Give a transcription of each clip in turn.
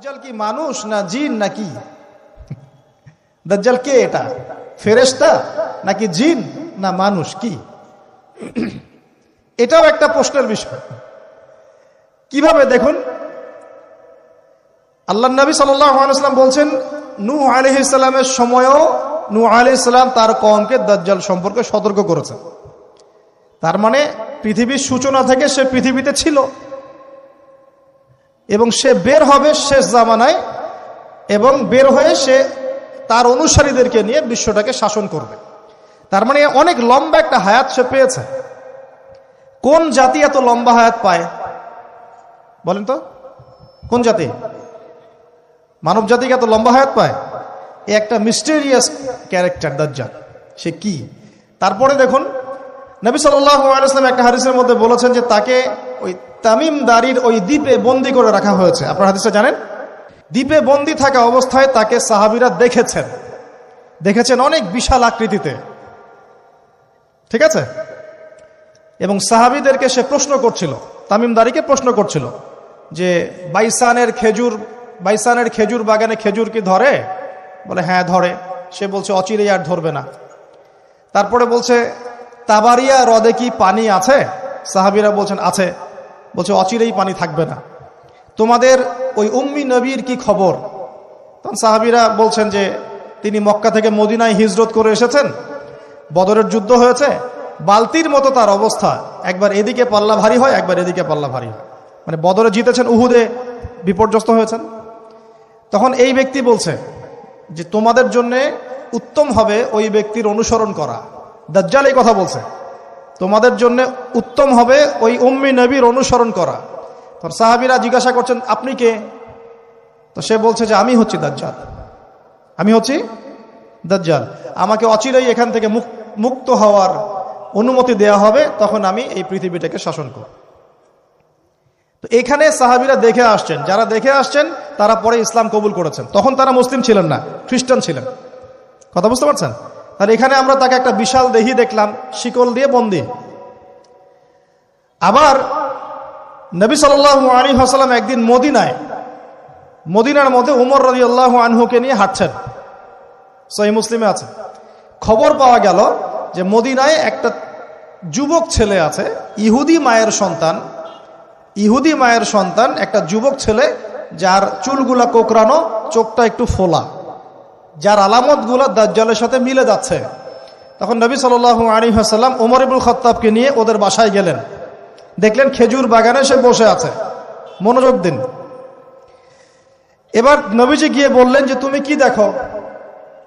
দাজ্জাল কি মানুষ না জিন নাকি? দাজ্জাল কে এটা? ফেরেশতা নাকি জিন না মানুষ কি? এটাও একটা প্রশ্নের বিষয়। কীভাবে দেখুন? আল্লাহ নবী সাল্লাম বলছেন নূ আলহিসাল্লামের সময়ও নূ আলহিসাল্লাম তার কমকে দাজ্জাল সম্পর্কে সতর্ক করেছেন তার মানে পৃথিবীর সূচনা থেকে সে পৃথিবীতে ছিল। এবং সে বের হবে শেষ জামানায় এবং বের হয়ে সে তার অনুসারীদেরকে নিয়ে বিশ্বটাকে শাসন করবে। তার মানে অনেক লম্বা একটা হায়াত সে পেয়েছে। কোন জাতি এত লম্বা হায়াত পায়? বলেন তো, কোন জাতি? মানব জাতিকে এত লম্বা হায়াত পায়? এ একটা মিস্টেরিয়াস ক্যারেক্টার দাজ্জাল। সে কি? তারপরে দেখুন, নবী সাল্লাম একটা হারিসের মধ্যে বলেছেন যে তাকে ওই তামিম দারির ওই দ্বীপে বন্দি করে রাখা হয়েছে। আপনার হাদিসটা জানেন? দ্বীপে বন্দি থাকা অবস্থায় তাকে সাহাবিরা দেখেছেন। দেখেছেন অনেক বিশাল আকৃতিতে। ঠিক আছে? এবং সাহাবিদেরকে সে প্রশ্ন করছিল, তামিম দারিকে প্রশ্ন করছিল যে, বাইসানের খেজুর বাইসানের খেজুর বাগানে খেজুর কি ধরে? বলে হ্যাঁ ধরে। সে বলছে, অচিরেই আর ধরবে না। তারপরে বলছে, তাবারিয়া হ্রদে কি পানি আছে? সাহাবিরা বলছেন, আছে। বলছে, অচিরেই পানি থাকবে না। তোমাদের ওই উম্মি নবীর কি খবর? তখন সাহাবিরা বলছেন যে, তিনি মক্কা থেকে মদিনায় হিজরত করে এসেছেন, বদরের যুদ্ধ হয়েছে, বালতির মতো তার অবস্থা। একবার এদিকে পাল্লা ভারী হয়, একবার এদিকে পাল্লা ভারী হয়। মানে বদরে জিতেছেন, উহুদে বিপর্যস্ত হয়েছেন। তখন এই ব্যক্তি বলছে যে, তোমাদের জন্যে উত্তম হবে ওই ব্যক্তির অনুসরণ করা। দাজ্জাল এই কথা বলছে। তোমাদের জন্য উত্তম হবে ওই উম্মি নবীর অনুসরণ করা। তোর সাহাবিরা জিজ্ঞাসা করছেন, আপনি কে? তো সে বলছে যে, আমি হচ্ছি দাজ্জাল। আমি হচ্ছি দাজ্জাল। আমাকে অচিরেই এখান থেকে মুক্ত হওয়ার অনুমতি দেয়া হবে, তখন আমি এই পৃথিবীটাকে শাসন করব। তো এখানে সাহাবিরা দেখে আসছেন, যারা দেখে আসছেন, তারা পরে ইসলাম কবুল করেছেন। তখন তারা মুসলিম ছিলেন না, খ্রিস্টান ছিলেন। কথা বুঝতে পারছেন? তাহলে এখানে আমরা তাকে একটা বিশাল দেহি দেখলাম, শিকল দিয়ে বন্দি। আবার নবী সাল আলী হাসালাম একদিন মদিনায়, মদিনার মধ্যে উমর রবি আল্লাহ আনহুকে নিয়ে হাঁটছেন। সহি মুসলিমে আছে। খবর পাওয়া গেল যে মদিনায় একটা যুবক ছেলে আছে, ইহুদি মায়ের সন্তান। ইহুদি মায়ের সন্তান একটা যুবক ছেলে যার চুলগুলা কোকরানো চোখটা একটু ফোলা। যার আলামতগুলো দাজ্জালের সাথে মিলে যাচ্ছে। তখন নবী সাল আলী হাসাল্লাম ওমর ইবুল খত্তাবকে নিয়ে ওদের বাসায় গেলেন। দেখলেন খেজুর বাগানে সে বসে আছে। মনোযোগ দিন। এবার নবীজি গিয়ে বললেন যে, তুমি কি দেখো?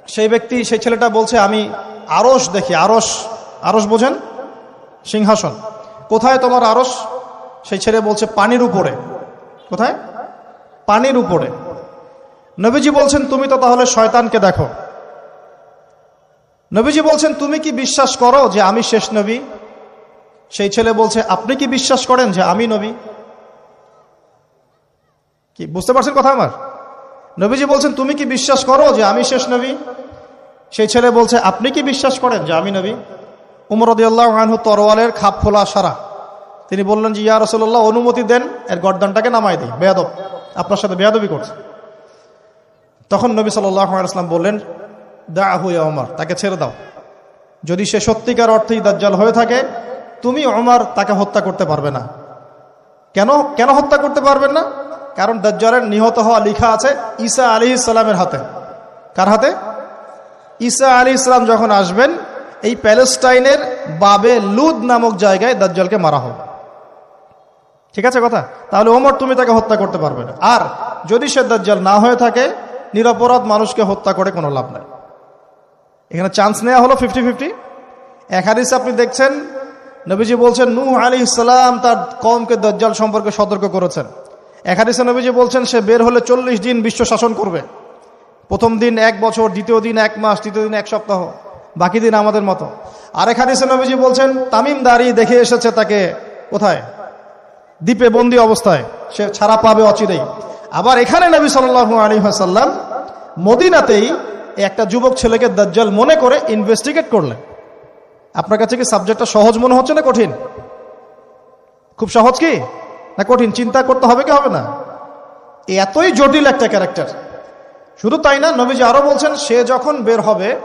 সেই ব্যক্তি, সেই ছেলেটা বলছে, আমি আরস দেখি আরস আরস বোঝেন? সিংহাসন। কোথায় তোমার আরস সেই ছেলে বলছে, পানির উপরে। কোথায়? পানির উপরে। নবীজি বলছেন, তুমি তো তাহলে শয়তানকে দেখো। নবীজি বলছেন, তুমি কি বিশ্বাস করো যে আমি শেষ নবী? সেই ছেলে বলছে, আপনি কি বিশ্বাস করেন যে আমি নবী? কি, বুঝতে পারছেন কথা আমার? নবীজি বলছেন, তুমি কি বিশ্বাস করো যে আমি শেষ নবী? সেই ছেলে বলছে, আপনি কি বিশ্বাস করেন যে আমি নবী? উমরদিয়াল্লাহ আনহু তরওয়ালের খাপ খোলা সারা। তিনি বললেন যে, ইয়া রসল্লাহ অনুমতি দেন, এর গর্দানটাকে নামাই দিই। বেয়াদব, আপনার সাথে বেয়াদবি করছে। তখন নবী সাল্লাম বললেন দা হুয়া অমর তাকে ছেড়ে দাও। যদি সে সত্যিকার অর্থেই দাজ্জাল হয়ে থাকে, তুমি অমর তাকে হত্যা করতে পারবে না। কেন? কেন হত্যা করতে পারবেন না? কারণ দাজ্জালের নিহত হওয়া লিখা আছে ঈসা আলী ইসলামের হাতে। কার হাতে? ঈসা আলী ইসলাম যখন আসবেন, এই প্যালেস্টাইনের বাবে লুদ নামক জায়গায় দাজ্জালকে মারা হবে। ঠিক আছে কথা? তাহলে ওমর তুমি তাকে হত্যা করতে পারবে না। আর যদি সে দাজ্জাল না হয়ে থাকে নিরপরাধ মানুষকে হত্যা করে কোনো লাভ নাই। এখানে চান্স নেওয়া হলো ফিফটি ফিফটি এক হাদিস আপনি দেখছেন, নবীজি বলছেন নূ আলী ইসলাম তার কমকে দজ্জাল সম্পর্কে সতর্ক করেছেন। এক হাদিসে নবীজি বলছেন, সে বের হলে চল্লিশ দিন বিশ্ব শাসন করবে। প্রথম দিন এক বছর, দ্বিতীয় দিন এক মাস, তৃতীয় দিন এক সপ্তাহ, বাকি দিন আমাদের মতো। আরেক হাদিসে নবীজি বলছেন, তামিম দাঁড়ি দেখে এসেছে তাকে কোথায়? দ্বীপে বন্দি অবস্থায়। সে ছাড়া পাবে অচিরেই। আবার এখানে নবী সাল্লু আলী হাসাল্লাম মদিনাতেই একটা যুবক ছেলেকে দাজ্জাল মনে করে ইনভেস্টিগেট করলেন। আপনার কাছে কি সাবজেক্টটা সহজ মনে হচ্ছে না কঠিন? খুব সহজ কি? না কঠিন? চিন্তা করতে হবে কি হবে না? এতই জটিল একটা ক্যারেক্টার শুধু তাই না, নবীজি আরও বলছেন, সে যখন বের হবে,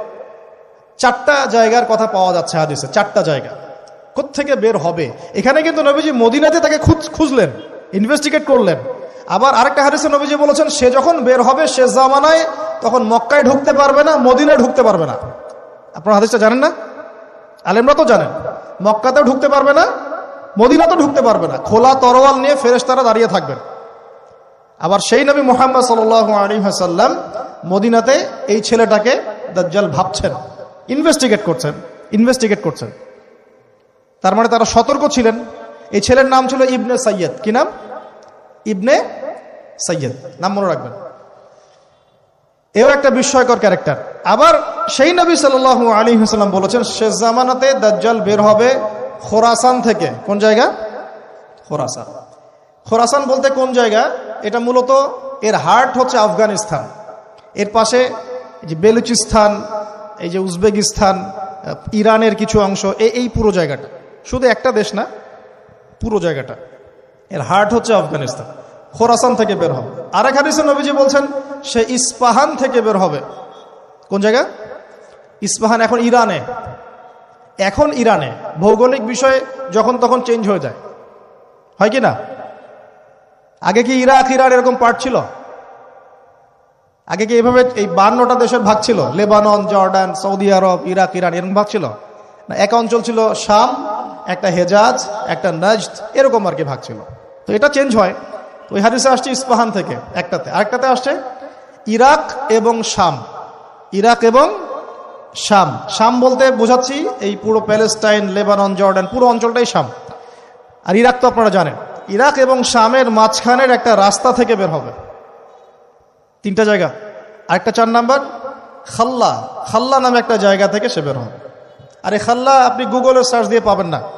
চারটা জায়গার কথা পাওয়া যাচ্ছে হাদিসে, চারটা জায়গা। থেকে বের হবে? এখানে কিন্তু নবীজি মদিনাতে তাকে খুঁজ- খুঁজলেন ইনভেস্টিগেট করলেন। আবার আরেকটা হাদিসে নবীজি বলেছেন, সে যখন বের হবে, সে জামানায় তখন মক্কায় ঢুকতে পারবে না, মদিনায় ঢুকতে পারবে না। আপনার হাদিসটা জানেন না? আলেমরা তো জানেন। মক্কাতেও ঢুকতে পারবে না, মদিনাতেও ঢুকতে পারবে না। খোলা তরোয়াল নিয়ে ফেরেশতারা দাঁড়িয়ে থাকবেন। আবার সেই নবী মোহাম্মদ সাল আলী হাসাল্লাম মদিনাতে এই ছেলেটাকে দাজ্জাল ভাবছেন ইনভেস্টিগেট করছেন ইনভেস্টিগেট করছেন। তার মানে তারা সতর্ক ছিলেন। এই ছেলের নাম ছিল ইবনে সৈয়দ কি নাম? ইবনে সৈয়দ নাম মনে রাখবেন। এও একটা বিস্ময়কর ক্যারেক্টার। আবার সেই নবী সাল আলী হাসাল্লাম বলেছেন শেষ জামানাতে দাজ্জাল বের হবে খোরাসান থেকে। কোন জায়গা? খোরাসান। খোরাসান বলতে কোন জায়গা? এটা মূলত এর হার্ট হচ্ছে আফগানিস্তান। এর পাশে যে বেলুচিস্তান, এই যে উজবেকিস্তান, ইরানের কিছু অংশ এই পুরো জায়গাটা। শুধু একটা দেশ না, পুরো জায়গাটা। এর হার্ট হচ্ছে আফগানিস্তান। খোরাসান থেকে বের হবে। আরেক হাদিসে নবীজি বলছেন, সে ইস্পাহান থেকে বের হবে। কোন জায়গা? ইস্পাহান এখন ইরানে। এখন ইরানে। ভৌগোলিক বিষয়ে যখন তখন চেঞ্জ হয়ে যায়। হয় কি না? আগে কি ইরাক, ইরান এরকম পার্ট ছিল? আগে কি এইভাবে এই বান্নটা দেশের ভাগ ছিল? Lebanon, Jordan, Saudi Arab, Iraq, Iran এরকম ভাগ ছিল? না, এক অঞ্চল ছিল শাম, একটা হেজাজ, একটা নজদ এরকম আর কি ভাগ ছিল। তো এটা চেঞ্জ হয়। ওই হাদিসে আসছে ইস্পাহান থেকে, একটাতে। আরেকটাতে আসছে ইরাক এবং শাম। ইরাক এবং শাম। শাম বলতে বোঝাচ্ছি এই পুরো প্যালেস্টাইন, লেবানন, জর্ডান, পুরো অঞ্চলটাই শাম। আর ইরাক তো আপনারা জানেন। ইরাক এবং শামের মাঝখানের একটা রাস্তা থেকে বের হবে। তিনটা জায়গা। আরেকটা চার নাম্বার, খাল্লা। খাল্লা নামে একটা জায়গা থেকে সে বের হবে। আর এই খাল্লা আপনি গুগলে সার্চ দিয়ে পাবেন না।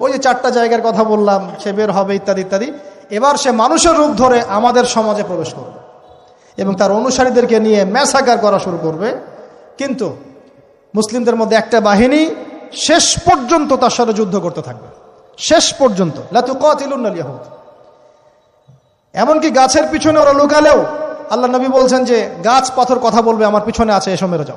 ওই যে চারটা জায়গার কথা বললাম, সে বের হবে ইত্যাদি ইত্যাদি। এবার সে মানুষের রূপ ধরে আমাদের সমাজে প্রবেশ করবে এবং তার অনুসারীদেরকে নিয়ে ম্যাসাকার করা শুরু করবে। কিন্তু মুসলিমদের মধ্যে একটা বাহিনী শেষ পর্যন্ত তার সাথে যুদ্ধ করতে থাকবে। শেষ পর্যন্ত। লাতু কাতিলুন আল ইয়াহুদ। এমনকি গাছের পিছনে ওরা লুকালেও আল্লাহ নবী বলছেন যে গাছ পাথর কথা বলবে, আমার পিছনে আছে, এসো মেরে যাও।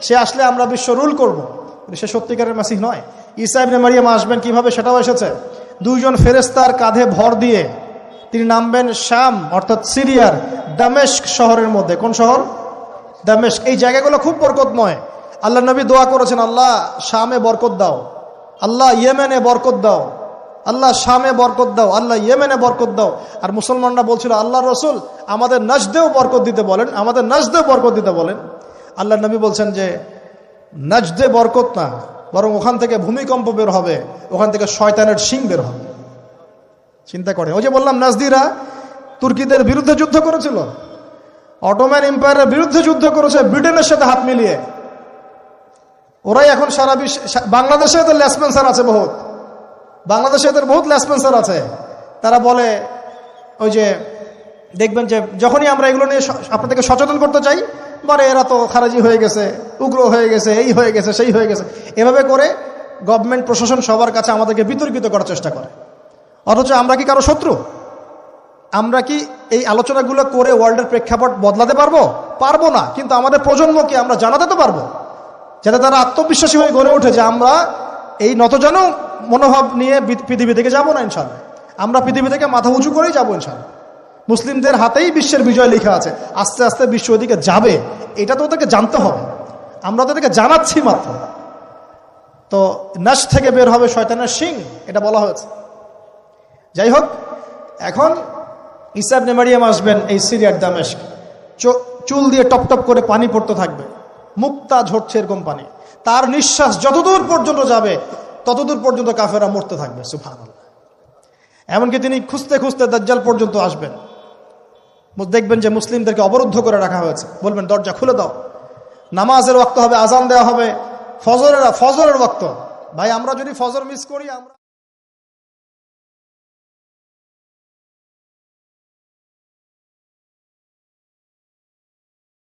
সে আসলে আমরা বিশ্ব রুল করব। সে সত্যিকারের মাসিহ নয়। ইসাইবনে মারিয়াম আসবেন কীভাবে সেটাও এসেছে। দুইজন ফেরেস্তার কাঁধে ভর দিয়ে তিনি নামবেন শাম, অর্থাৎ সিরিয়ার দামেস্ক শহরের মধ্যে। কোন শহর? দামেস্ক। এই জায়গাগুলো খুব বরকতময়। আল্লাহ নবী দোয়া করেছেন, আল্লাহ শামে বরকত দাও। আল্লাহ ইয়েমেনে বরকত দাও। আল্লাহ শামে বরকত দাও। আল্লাহ ইয়েমেনে বরকত দাও। আর মুসলমানরা বলছিল আল্লাহ রসুল আমাদের নজদেও বরকত দিতে বলেন, আমাদের নজদেও বরকত দিতে বলেন। আল্লাহ নবী বলছেন যে, নজদে বরকত না, বরং ওখান থেকে ভূমিকম্প বের হবে, ওখান থেকে শয়তানের শিং বের হবে। চিন্তা করে। ওই যে বললাম, নাজদিরা তুর্কিদের বিরুদ্ধে যুদ্ধ করেছিল। অটোম্যান এম্পায়ারের বিরুদ্ধে যুদ্ধ করেছে, ব্রিটেনের সাথে হাত মিলিয়ে। ওরাই এখন সারা বিশ্ব বাংলাদেশে এদের লেসপেন্সার আছে বহুত। বাংলাদেশে এদের বহুত লেসপেন্সার আছে। তারা বলে, ওই যে, দেখবেন যে, যখনই আমরা এগুলো নিয়ে আপনাদেরকে সচেতন করতে চাই বলে এরা তো খারাজি হয়ে গেছে, উগ্র হয়ে গেছে, এই হয়ে গেছে, সেই হয়ে গেছে। এভাবে করে গভর্নমেন্ট প্রশাসন সবার কাছে আমাদেরকে বিতর্কিত করার চেষ্টা করে। অথচ আমরা কি কারও শত্রু? আমরা কি এই আলোচনাগুলো করে ওয়ার্ল্ডের প্রেক্ষাপট বদলাতে পারব? পারব না। কিন্তু আমাদের প্রজন্মকে আমরা জানাতে তো পারব। যাতে তারা আত্মবিশ্বাসী হয়ে গড়ে ওঠে যে আমরা এই নতজন মনোভাব নিয়ে পৃথিবী থেকে যাব না ইনশাল্লাহ। আমরা পৃথিবী থেকে মাথা উঁচু করেই যাব ইনশাল্লাহ। মুসলিমদের হাতেই বিশ্বের বিজয় লেখা আছে। আস্তে আস্তে বিশ্ব ওদিকে যাবে। এটা তো ওদেরকে জানতে হবে। আমরা তাদেরকে জানাচ্ছি মাত্র। তো নাশ থেকে বের হবে শয়তানের সিং এটা বলা হয়েছে। যাই হোক, এখন ইসাব নেমারিয়াম আসবেন এই সিরিয়ার দামেশ চুল দিয়ে টপ টপ করে পানি পড়তে থাকবে। মুক্তা ঝরছে এরকম পানি। তার নিঃশ্বাস যতদূর পর্যন্ত যাবে, ততদূর পর্যন্ত কাফেরা মরতে থাকবে সুফান এমনকি তিনি খুঁজতে খুঁজতে দাজ্জাল পর্যন্ত আসবেন। দেখবেন যে মুসলিমদেরকে অবরুদ্ধ করে রাখা হয়েছে। বলবেন, দরজা খুলে দাও। নামাজের ওক্ত হবে আজান দেওয়া হবে। ফজরের ফজরের ওক্ত ভাই, আমরা যদি ফজর মিস করি, আমরা